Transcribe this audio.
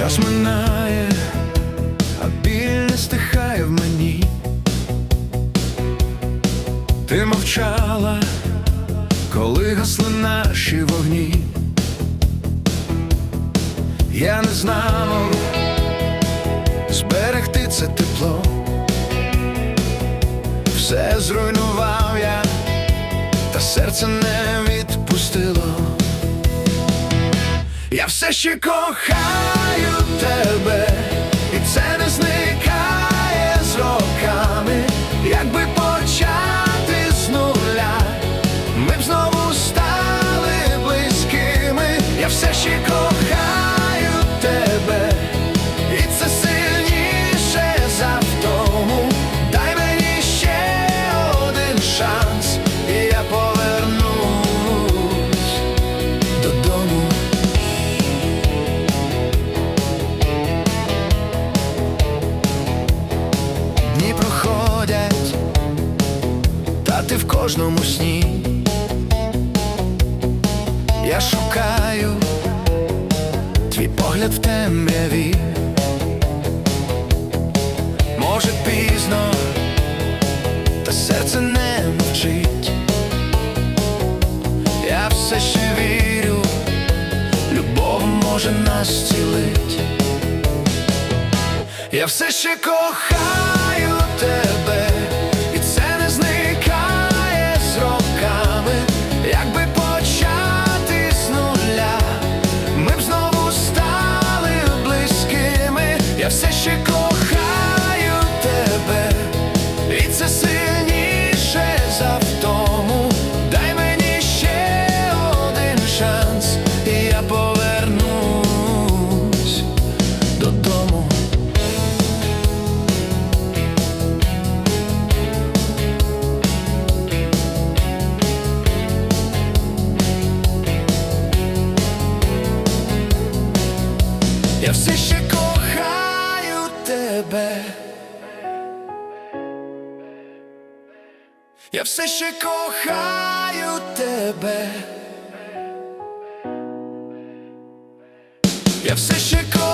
Час минає, а біль стихає в мені. Ти мовчала, коли гасли наші вогні. Я не знав, зберегти це тепло. Все зруйнував я, та серце не відпустило. Я все ще кохаю тебе, та ти в кожному сні. Я шукаю твій погляд в темряві. Може пізно, та серце не мовчить. Я все ще вірю, любов може нас зцілить. Я все ще кохаю тебе, і сильніше за втому. Дай мені ще один шанс, і я повернусь додому. Я все ще Я все ще кохаю тебе. Я все ще кохаю.